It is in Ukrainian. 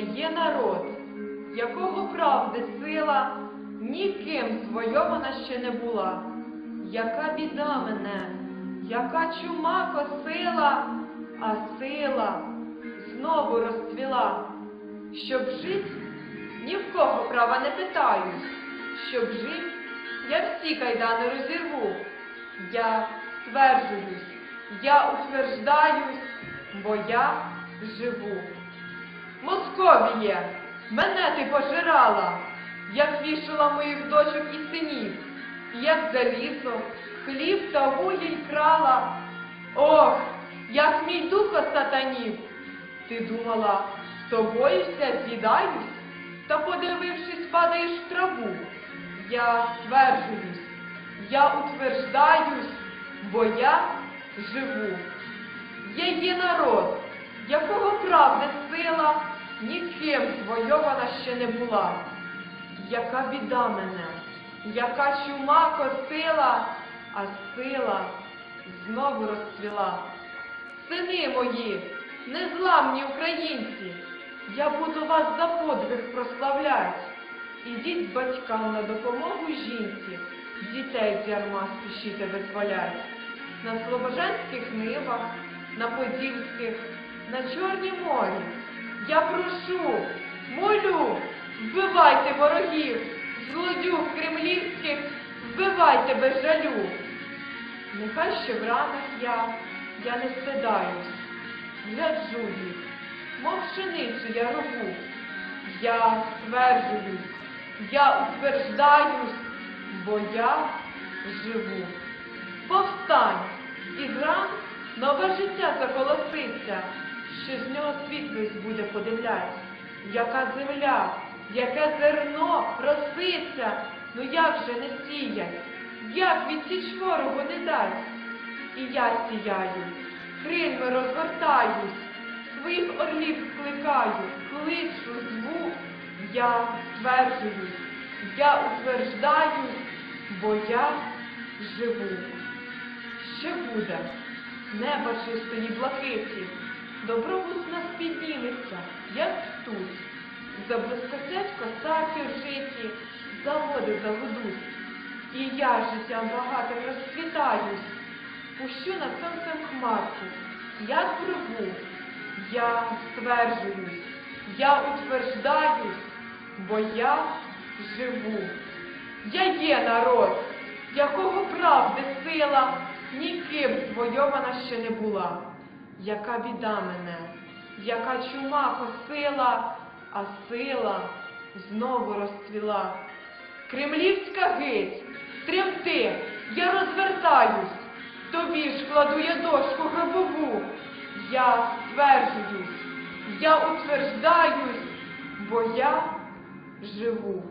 є народ, якого правди сила ніким свойована ще не була. Яка біда мене, яка чума косила, а сила знову розцвіла. Щоб жить, ні в кого права не питаю. Щоб жить, я всі кайдани розірву. Я стверджуюсь, я утверждаюсь, бо я живу. Московіє, мене ти пожирала, як вішала моїх дочок і синів, як залізо, хліб та вугіль крала. Ох, як мій дух осатанів. Ти думала, з тобою з'їдаюсь, та подивившись, падаєш в траву. Я стверджуюсь, я утверждаюсь, бо я живу. Я є народ, якого правди сила ніким звойована ще не була. Яка біда мене, яка чума косила, а сила знову розцвіла. Сини мої, незламні українці, я буду вас за подвиг прославлять. Ідіть батькам на допомогу жінці, дітей з ярма спішіте визволять. На слобожанських нивах, на подільських, на Чорнім морі. Я прошу, молю, вбивайте ворогів, злодюг кремлівських, вбивайте без жалю. Нехай ще в ранах я, я не стидаюсь, гляджу їх, мов пшеницю я рву. Я стверджуюсь, я утверждаюсь, бо я живу. Повстань, із ран нове життя заколоситься, що з нього світлість буде подивлять. Яка земля, яке зерно роситься, ну як же не сіять, як відсіч ворогу не дасть. І я сіяю, крильми розгортаюсь, своїх орлів скликаю, кличу, зву, я стверджуюсь, я утверждаюсь, бо я живу. Що буде? Неба чистої блакиті, добробут нас підніметься, як тут. Заблискотять косаки в житті, заводи загудуть. І я життям багатим розцвітаюсь, пущу над сонцем хмарку, як врагу. Я стверджуюсь, я утверждаюсь, бо я живу. Я є народ, якого правди сила ніким звойована ще не була. Яка біда мене, яка чума косила, а сила знову розцвіла. Кремлівська гить, тремти, я розвертаюсь, тобі ж кладу я дошку гробову. Я стверджуюсь, я утверждаюсь, бо я живу.